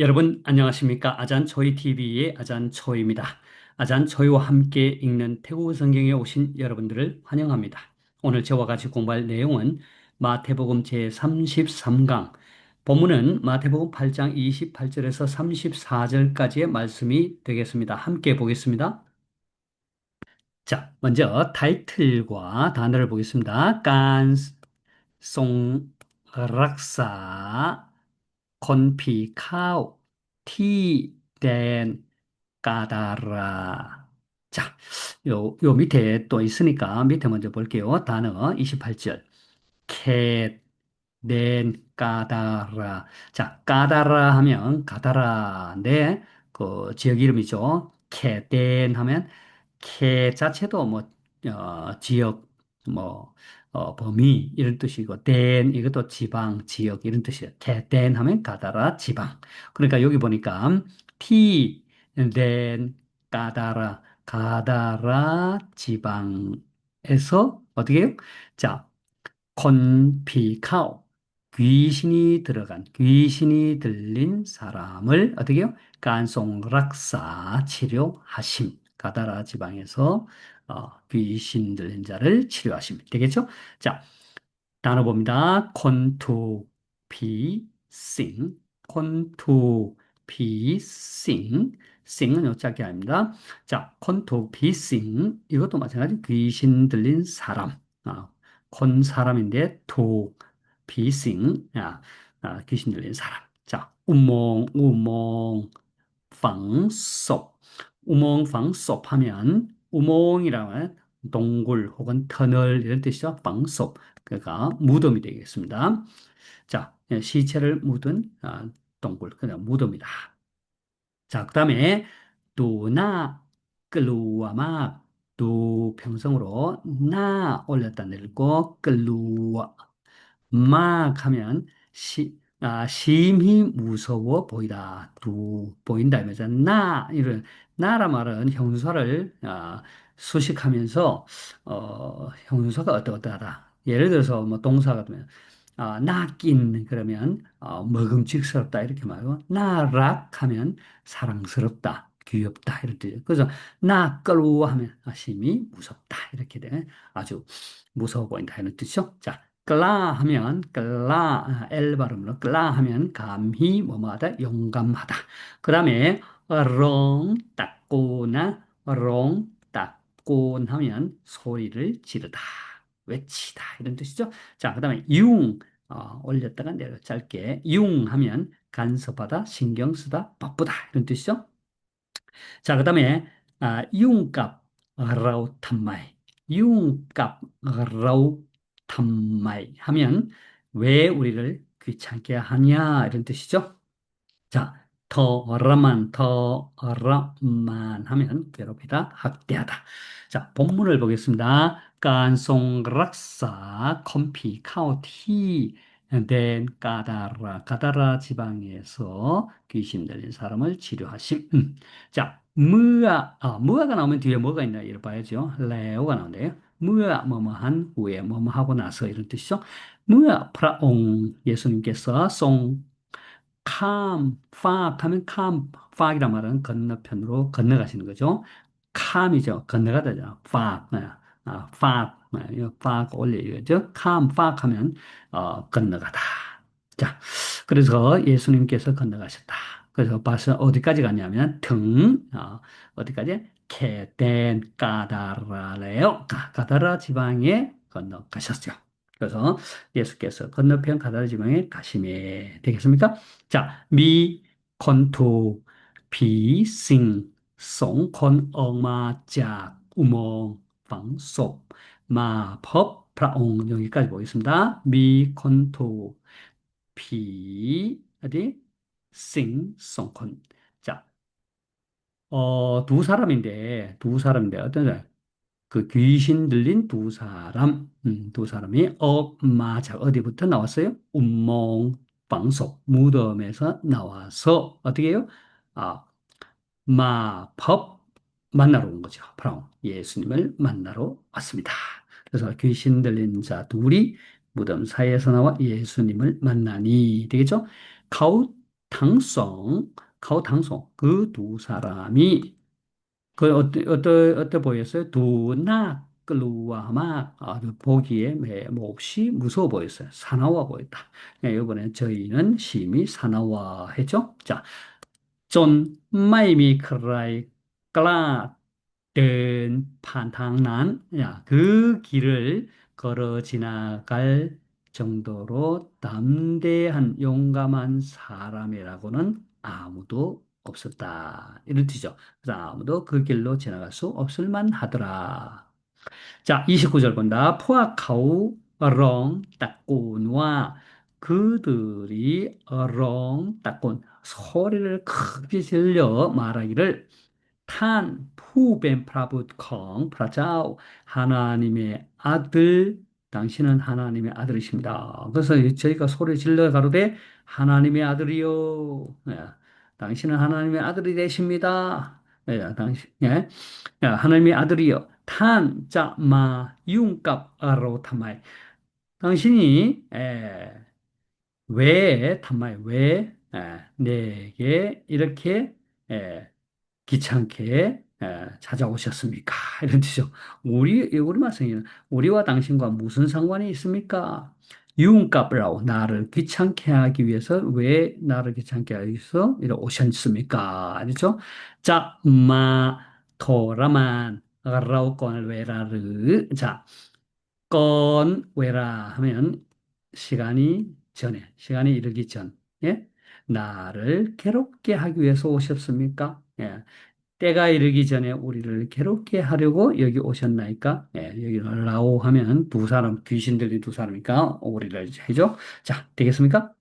여러분 안녕하십니까? 아잔초이 TV의 아잔초이입니다. 아잔초이와 함께 읽는 태국어 성경에 오신 여러분들을 환영합니다. 오늘 저와 같이 공부할 내용은 마태복음 제33강 본문은 마태복음 8장 28절에서 34절까지의 말씀이 되겠습니다. 함께 보겠습니다. 자, 먼저 타이틀과 단어를 보겠습니다. 깐, 송, 락사, 건피 카우 티덴 까다라 자, 요, 요 밑에 또 있으니까 밑에 먼저 볼게요. 단어 28절. 캣덴 까다라. 자, 까다라 하면 까다라인데 네, 그 지역 이름이죠. 캣덴 하면 캣 자체도 뭐 어, 지역 뭐 어, 범위 이런 뜻이고 덴 이것도 지방, 지역 이런 뜻이에요. 캐덴 하면 가다라 지방. 그러니까 여기 보니까 티, 덴, 가다라, 가다라 지방에서 어떻게 해요? 자, 콘피카오 귀신이 들어간 귀신이 들린 사람을 어떻게 해요? 간송락사 치료하심. 가다라 지방에서 어, 귀신 들린 자를 치료하시면 되겠죠? 자, 단어 봅니다. 콘투 피싱 콘투 피싱 싱은 요짝이 아닙니다. 자, 콘투 피싱 이것도 마찬가지 귀신 들린 사람 아, 콘 사람인데 투 비싱 아, 아, 귀신 들린 사람. 자, 우몽 우몽 방속 우몽 방속 하면 우몽이라면 동굴 혹은 터널 이런 뜻이죠. 방속 그러니까 무덤이 되겠습니다. 자, 예, 시체를 묻은 아, 동굴 그냥 무덤이다. 자, 그 다음에 또나 끌루아마 또 평성으로 나 올렸다 내리고 끌루아 막 하면 시, 아, 심히 무서워 보이다. 두 보인다. 이면서 나 이런 나라 말은 형용사를 아, 수식하면서 어, 형용사가 어떠어떠하다. 예를 들어서 뭐 동사가 되면 아, 나낀 그러면 어, 먹음직스럽다 이렇게 말하고 나락 하면 사랑스럽다. 귀엽다 이런 뜻이에요. 그래서 나 끌고 하면 아, 심히 무섭다 이렇게 돼 아주 무서워 보인다 이런 뜻이죠. 자, 끌라 하면 끌라 엘 발음으로 끌라 하면 감히 뭐뭐하다 용감하다. 그 다음에 롱 따꼬나 롱 따꼬 하면 소리를 지르다 외치다 이런 뜻이죠. 자, 그 다음에 융 어, 올렸다가 내려 짧게 융 하면 간섭하다 신경 쓰다 바쁘다 이런 뜻이죠. 자, 그 다음에 아, 융값 라우 탐마이 융값 라우 탐마이 하면 왜 우리를 귀찮게 하냐 이런 뜻이죠. 자, 더라만 더라만 하면 괴롭히다 학대하다. 자, 본문을 보겠습니다. 깐송락사 컴피 카오티 된 까다라 까다라 지방에서 귀신 들린 사람을 치료하심. 음. 자, 무아 아, 무아가 나오면 뒤에 뭐가 있나 이를 봐야죠. 레오가 나오는데요. 무아 뭐뭐한 후에 뭐뭐하고 나서 이런 뜻이죠. 무아 프라옹 예수님께서 송 캄, 팍 하면 캄, 팍이란 말은 건너편으로 건너가시는 거죠. 캄이죠. 건너가다죠. 팍, 아, 팍, 팍 올려야죠. 캄, 팍 하면 어, 건너가다. 자, 그래서 예수님께서 건너가셨다. 그래서 봐서 어디까지 갔냐면 등, 어, 어디까지? 케덴 까다라레요. 까다라 지방에 건너가셨죠. 그래서 예수께서 건너편 가다라 지방에 가심에 되겠습니까? 자, 미 컨투 비싱 송콘 엉마자 우몽 방속 마법 프라옹 여기까지 보겠습니다. 미 컨투 비 어디 싱 송콘 자, 어, 두 사람인데 두 사람인데 어떤 사람? 그 귀신 들린 두 사람, 음, 두 사람이 억마자 어디부터 나왔어요? 운몽 방속 무덤에서 나와서 어떻게 해요? 아, 마법 만나러 온 거죠. 바로 예수님을 만나러 왔습니다. 그래서 귀신 들린 자 둘이 무덤 사이에서 나와 예수님을 만나니 되겠죠? 가우 당송, 가오탕송 그 두 사람이 그 어때 어때 어때 보였어요? 두나 끌루와마 그 아주 보기에 몹시 무서워 보였어요. 사나워 보였다. 예, 네, 이번에 저희는 심히 사나워했죠. 자, 존 마이미 크라이 클라 된 판탕난 야그 길을 걸어 지나갈 정도로 담대한 용감한 사람이라고는 아무도 없었다. 이런 뜻이죠. 그래서 아무도 그 길로 지나갈 수 없을 만하더라. 자, 29절 본다. 포악하우 어렁 따꾼와 그들이 어렁 따꾼 소리를 크게 질러 말하기를 탄 푸벤 프라붓콩 프라자오 하나님의 아들 당신은 하나님의 아들이십니다. 그래서 저희가 소리 질러 가로되 하나님의 아들이요. 예, 당신은 하나님의 아들이 되십니다. 예, 당신 예. 야, 하나님의 아들이여 탄, 자, 마, 융값, 아로, 타마이. 당신이, 에, 왜, 타마이, 왜, 에, 내게 이렇게, 에, 귀찮게, 에, 찾아오셨습니까? 이런 뜻이죠. 우리, 우리 말씀에는 우리와 당신과 무슨 상관이 있습니까? 융값이라고 나를 귀찮게 하기 위해서 왜 나를 귀찮게 하기 위해서 이렇게 오셨습니까? 알죠? 자, 마, 토라만, 라우건 웨라르. 자, 건 웨라 하면 시간이 전에, 시간이 이르기 전, 예? 나를 괴롭게 하기 위해서 오셨습니까? 예. 때가 이르기 전에 우리를 괴롭게 하려고 여기 오셨나이까? 예, 여기 라오 하면 두 사람, 귀신 들린 두 사람이니까 우리를 해줘. 자, 되겠습니까?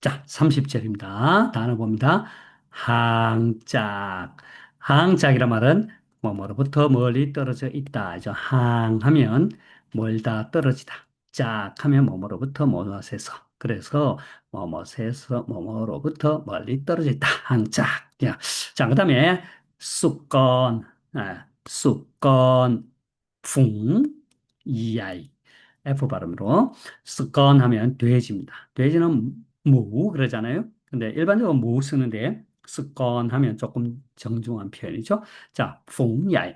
자, 30절입니다. 단어 봅니다. 항짝. 항짝이라 말은 뭐뭐로부터 멀리 떨어져 있다. 이죠. 항하면 멀다 떨어지다. 짝 하면 뭐뭐로부터 뭐뭐에서. 그래서 뭐뭐에서 뭐뭐로부터 멀리 떨어져 있다. 항짝. 자, 자, 그다음에 쑥건, 아, 쑥건, 풍, 이아이. F 발음으로 쑥건 하면 돼지입니다. 돼지는 무 그러잖아요. 근데 일반적으로 무 쓰는데 습건 하면 조금 정중한 표현이죠. 자, 풍 야이.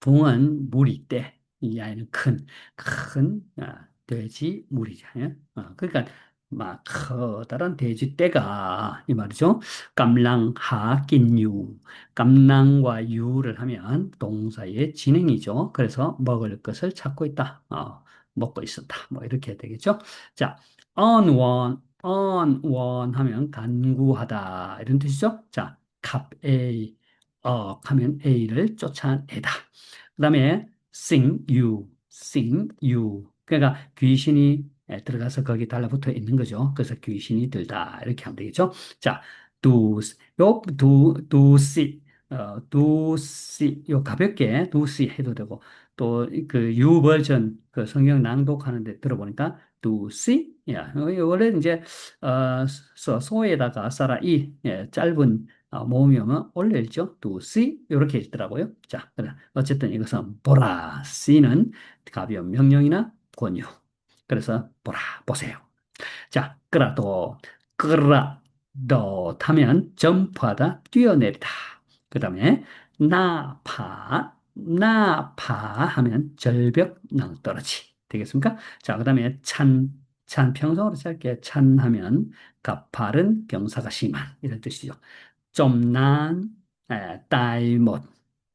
풍은 무리 때, 이 아이는 큰, 큰 아, 돼지. 예? 어, 그러니까 막 커다란 돼지 떼가 이 말이죠. 깜랑하 긴유. 깜랑과 유를 하면 동사의 진행이죠. 그래서 먹을 것을 찾고 있다. 어, 먹고 있었다. 뭐 이렇게 되겠죠. 자, on, 원 하면 간구하다 이런 뜻이죠. 자, 갑 A, 어 하면 A를 쫓아내다. 그 다음에 sing. 그러니까 귀신이 들어가서 거기 달라붙어 있는 거죠. 그래서 귀신이 들다 이렇게 하면 되겠죠. 자, do, 요 do see, 어, see, 요 가볍게 see 해도 되고 또그 U 버전 그 성경 낭독하는데 들어보니까 do see 야, 원래 이제 어, 소, 소에다가 살아 이 예, 짧은 어, 모음이면 올려 있죠. to see 이렇게 있더라고요. 자, 어쨌든 이것은 보라. see는 가벼운 명령이나 권유. 그래서 보라, 보세요. 자, 끄라도 끄라도 하면 점프하다, 뛰어내리다. 그 다음에 나파, 나파 하면 절벽 낭떠러지. 되겠습니까? 자, 그 다음에 찬, 찬 평성으로 짧게 찬 하면 가파른 경사가 심한 이런 뜻이죠. 좀난 딸못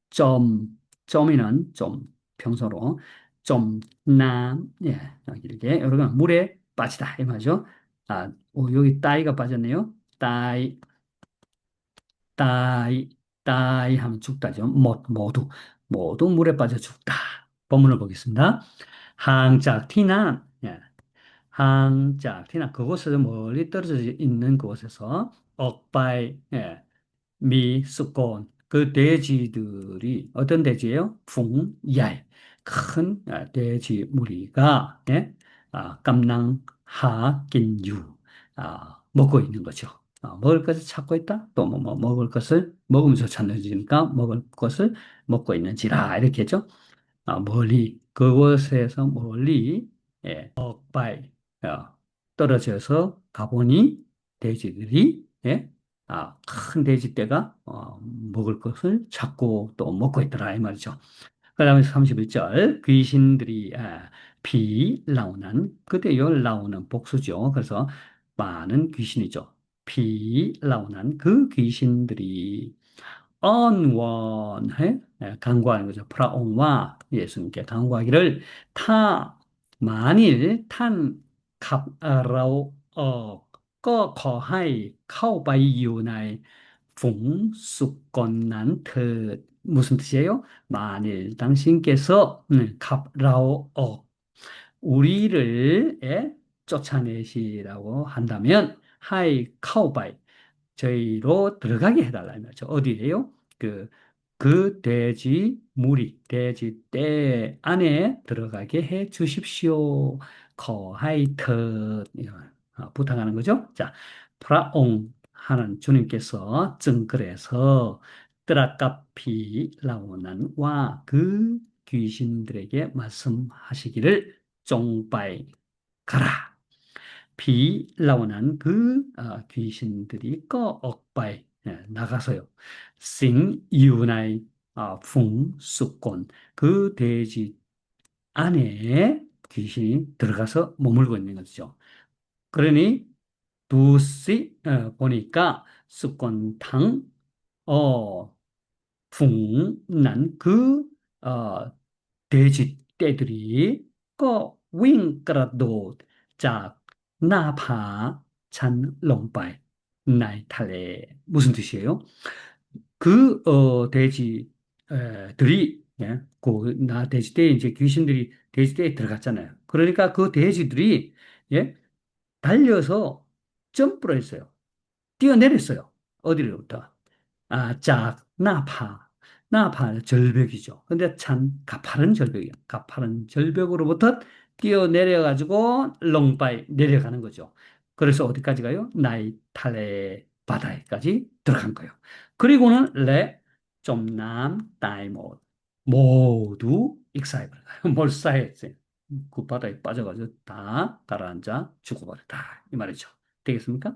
좀 좀이는 좀 평소로 좀남 예 이렇게 여러분 물에 빠지다 이 말이죠. 아 오, 여기 따이가 빠졌네요. 따이 따이 따이 하면 죽다죠. 못 모두 모두 물에 빠져 죽다. 본문을 보겠습니다. 항짝 티난 예. 항짝 티난 그곳에서 멀리 떨어져 있는 곳에서 억바이 예. 미스콘 그 돼지들이 어떤 돼지예요? 풍얄 큰 아, 돼지 무리가 예? 아, 깜낭하 긴유 아, 먹고 있는 거죠. 아, 먹을 것을 찾고 있다. 또 뭐 뭐 먹을 것을 먹으면서 찾는지니까 먹을 것을 먹고 있는지라 이렇게 했죠. 아, 멀리 그곳에서 멀리 예, 억바이 어, 떨어져서 가보니 돼지들이 예? 아, 큰 돼지떼가 어, 먹을 것을 찾고 또 먹고 있더라 이 말이죠. 그 다음에 31절 귀신들이 아, 비 라우난 그때 요 라우는 복수죠. 그래서 많은 귀신이죠. 비 라우난 그 귀신들이 언원해 예, 간구하는 거죠. 프라옹와 예수님께 간구하기를 타 만일 탄 갑라오 어, 거 거하이 카오바이 유나이 풍수건난 트 무슨 뜻이에요? 만일 당신께서 음, 갑라오 어, 우리를 예, 쫓아내시라고 한다면 하이 카오바이 저희로 들어가게 해달라 이 말이죠. 어디에요? 그, 그 돼지 무리, 돼지 떼 안에 들어가게 해 주십시오. 거하이트 어, 부탁하는 거죠. 자, 프라옹 하는 주님께서 증거해서 뜨라카피 라오난과 그 귀신들에게 말씀하시기를 쫑바이 가라. 비 라오난 그 어, 귀신들이 꺼 억바에 예, 나가서요. 싱 유나이 아, 풍 쑥곤 그 돼지 안에 귀신이 들어가서 머물고 있는 거죠. 그러니 두시 어, 보니까 쑥곤탕 어 풍난 그 어, 돼지 떼들이 꺼 윙그라도 자 나파 찬 롱바이 나이 탈레 무슨 뜻이에요? 그 어, 돼지들이 예, 그나 돼지 떼에 이제 귀신들이 돼지 떼에 들어갔잖아요. 그러니까 그 돼지들이 예, 달려서 점프를 했어요. 뛰어내렸어요. 어디로부터? 아, 짝, 나파. 나파, 절벽이죠. 근데 참 가파른 절벽이에요. 가파른 절벽으로부터 뛰어내려 가지고 롱바이 내려가는 거죠. 그래서 어디까지 가요? 나이탈레 바다에까지 들어간 거예요. 그리고는 레, 좀남, 다이못 모두 익사해버려요. 몰사했어요. 그 바다에 빠져가지고 다 가라앉아 죽어버렸다. 이 말이죠. 되겠습니까?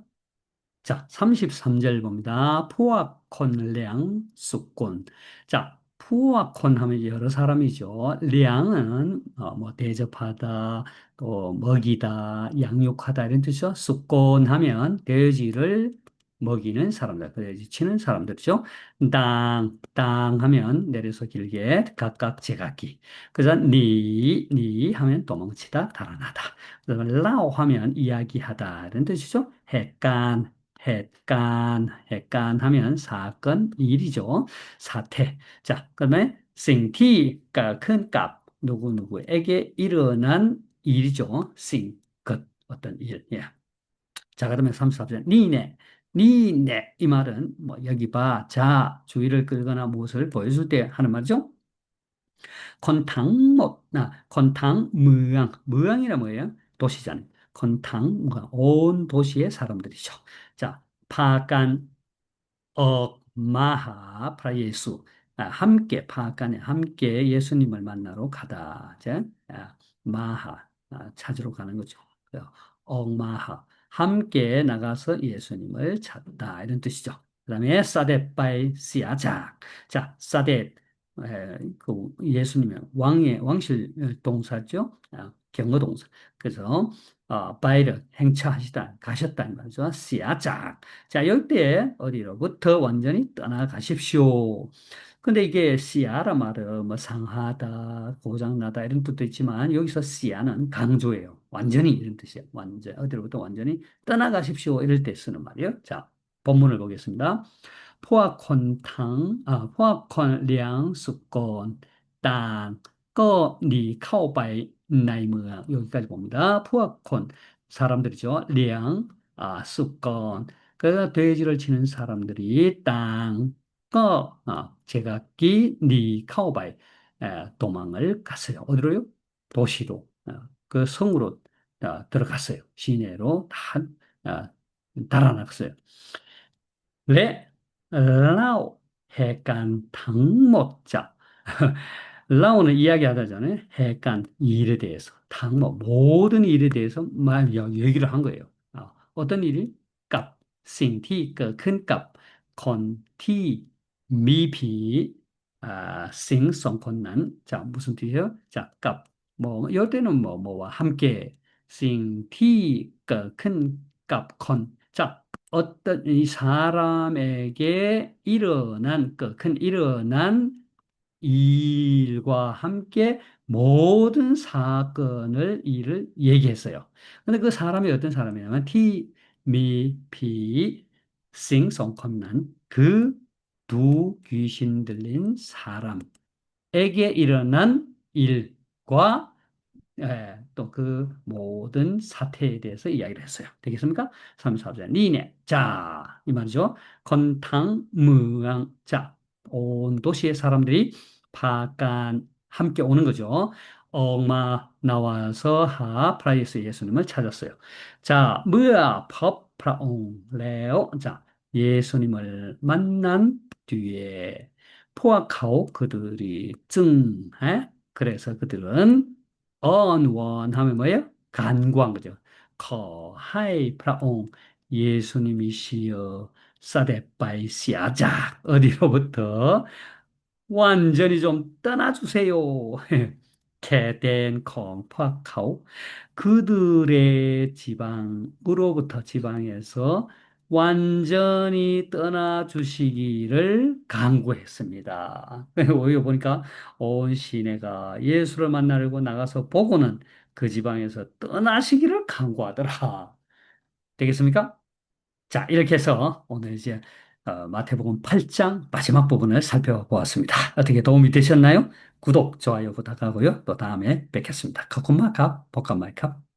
자, 33절 봅니다. 포악콘량 쑥곤. 자, 포악콘 하면 여러 사람이죠. 량은 어, 뭐 대접하다, 또 먹이다, 양육하다 이런 뜻이죠. 쑥곤 하면 돼지를 먹이는 사람들, 돼지 치는 사람들이죠. 땅, 땅 하면 내려서 길게 각각 제각기. 그래서 니, 니 하면 도망치다, 달아나다. 그다음에 라오 하면 이야기하다 이런 뜻이죠. 해깐, 해간, 해간 하면 사건, 일이죠. 사태. 자, 그 다음에 생티가 큰 값, 누구누구에게 일어난 일이죠. 생, 것, 어떤 일. 예. 자, 그 다음에 34절. 니네, 니네. 이 말은 뭐 여기 봐, 자, 주의를 끌거나 무엇을 보여줄 때 하는 말이죠. 건탕못, 나, 건탕, 무양. 무양이라 뭐예요? 도시잖아요. 건탕, 온 도시의 사람들이죠. 자, 파간, 억 마하, 프라예수. 아, 함께, 파간에 함께 예수님을 만나러 가다. 자, 아, 마하, 아, 찾으러 가는 거죠. 억마하. 함께 나가서 예수님을 찾다. 이런 뜻이죠. 그 다음에 사데 바이 시아작. 자, 사데, 그 예수님의 왕의, 왕실 동사죠. 경어동사. 그래서 어, 바이를 행차하시다 가셨다는 거죠. 시아작. 자, 이때 어디로부터 완전히 떠나가십시오. 근데 이게 시아라 말은 뭐 상하다, 고장나다 이런 뜻도 있지만 여기서 시아는 강조예요. 완전히 이런 뜻이에요. 완전 어디로부터 완전히 떠나가십시오 이럴 때 쓰는 말이에요. 자, 본문을 보겠습니다. 포아콘탕, 아, 포아콘량 수건 땅, 꺼니 카오바이 나이무야 여기까지 봅니다. 푸아콘 사람들이죠. 량, 아, 수건 그 돼지를 치는 사람들이 땅, 꺼, 아, 제각기 니 카오바이 에, 도망을 갔어요. 어디로요? 도시로 아, 그 성으로 아, 들어갔어요. 시내로 다 아, 달아났어요. 레 라오 해간 당못자 라오는 이야기하다잖아요. 해간 일에 대해서, 당뭐 모든 일에 대해서 말 얘기를 한 거예요. 어, 어떤 일이? 값, 싱티, 그 큰 값, 건티, 미비, 아, 싱, 성건난. 자, 무슨 뜻이에요? 자, 값. 뭐, 뭐 이때는 뭐, 뭐와 함께, 싱티, 그 큰 값, 건. 자, 어떤 이 사람에게 일어난, 그 큰 일어난 일과 함께 모든 사건을 일을 얘기했어요. 근데 그 사람이 어떤 사람이냐면 티, 미, 피, 싱, 송컨난 그두 귀신 들린 사람에게 일어난 일과 예, 또그 모든 사태에 대해서 이야기를 했어요. 되겠습니까? 3, 4절. 니네. 자, 이 말이죠. 건탕, 무앙. 자, 온 도시의 사람들이 파간 함께 오는 거죠. 엄마 나와서 하 프라이스 예수님을 찾았어요. 자, 뭐야? 법 프라옹 레오. 자, 예수님을 만난 뒤에 포악하고 그들이 증, 에? 그래서 그들은 언원 하면 뭐예요? 간구한 거죠. 거하이 프라옹 예수님이시여 사데바이시아작 어디로부터 완전히 좀 떠나주세요. 개된 콩파카오 그들의 지방으로부터 지방에서 완전히 떠나주시기를 간구했습니다. 여기 보니까 온 시내가 예수를 만나려고 나가서 보고는 그 지방에서 떠나시기를 간구하더라. 되겠습니까? 자, 이렇게 해서 오늘 이제 어, 마태복음 8장 마지막 부분을 살펴보았습니다. 어떻게 도움이 되셨나요? 구독, 좋아요 부탁하고요. 또 다음에 뵙겠습니다. 가끔마캅, 복감마캅.